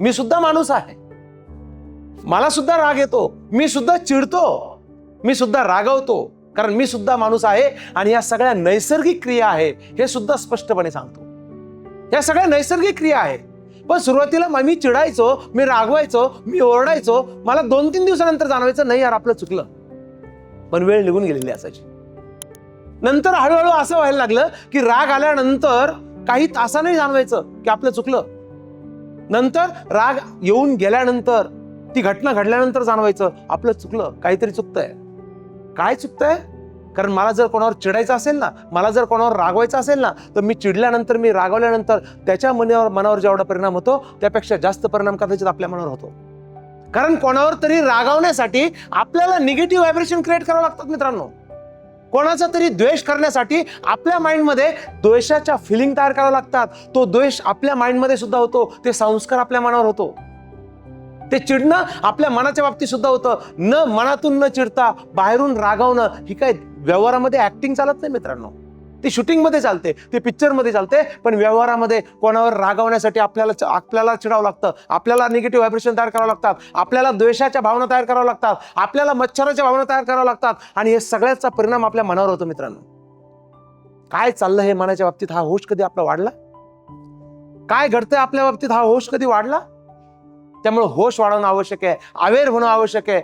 मी सुद्धा माणूस आहे. मला सुद्धा राग येतो. मी सुद्धा चिडतो. मी सुद्धा रागवतो. कारण मी सुद्धा माणूस आहे आणि या सगळ्या नैसर्गिक क्रिया आहे हे सुद्धा स्पष्टपणे सांगतो. या सगळ्या नैसर्गिक क्रिया आहे पण सुरुवातीला मी चिडायचो मी रागवायचो मी ओरडायचो. मला दोन तीन दिवसानंतर जाणवायचं नाही यार आपलं चुकलं. पण वेळ निघून गेलेली असायची. नंतर हळूहळू असं व्हायला लागलं की राग आल्यानंतर काही तासाने जाणवायचं की आपलं चुकलं. नंतर राग येऊन गेल्यानंतर ती घटना घडल्यानंतर जाणवायचं आपलं चुकलं काहीतरी चुकतंय. काय चुकतंय? कारण मला जर कोणावर चिडायचं असेल ना मला जर कोणावर रागवायचं असेल ना तर मी चिडल्यानंतर मी रागवल्यानंतर त्याच्या मनावर मनावर जेवढा परिणाम होतो त्यापेक्षा जास्त परिणाम कदाचित आपल्या मनावर होतो. कारण कोणावर तरी रागावण्यासाठी आपल्याला निगेटिव्ह व्हायब्रेशन क्रिएट करावं लागतात मित्रांनो. कोणाचा तरी द्वेष करण्यासाठी आपल्या माइंडमध्ये द्वेषाच्या फिलिंग तयार कराव्या लागतात. तो द्वेष आपल्या माइंडमध्ये सुद्धा होतो. ते संस्कार आपल्या मनावर होतो. ते चिडणं आपल्या मनाच्या बाबतीत सुद्धा होतं. न मनातून न चिडता बाहेरून रागावणं ही काय व्यवहारामध्ये ऍक्टिंग चालत नाही मित्रांनो. ती शूटिंगमध्ये चालते ती पिक्चरमध्ये चालते पण व्यवहारामध्ये कोणावर रागावण्यासाठी आपल्याला आपल्याला चिडावं लागतं. आपल्याला निगेटिव्ह व्हायब्रेशन तयार करावं लागतात. आपल्याला द्वेषाच्या भावना तयार कराव्या लागतात. आपल्याला मच्छराच्या भावना तयार कराव्या लागतात. आणि हे सगळ्याचा परिणाम आपल्या मनावर होतो मित्रांनो. काय चाललं हे मनाच्या बाबतीत? हा होश कधी आपला वाढला? काय घडतंय आपल्या बाबतीत? हा होश कधी वाढला? त्यामुळे होश वाढवणं आवश्यक आहे. अवेअर होणं आवश्यक आहे.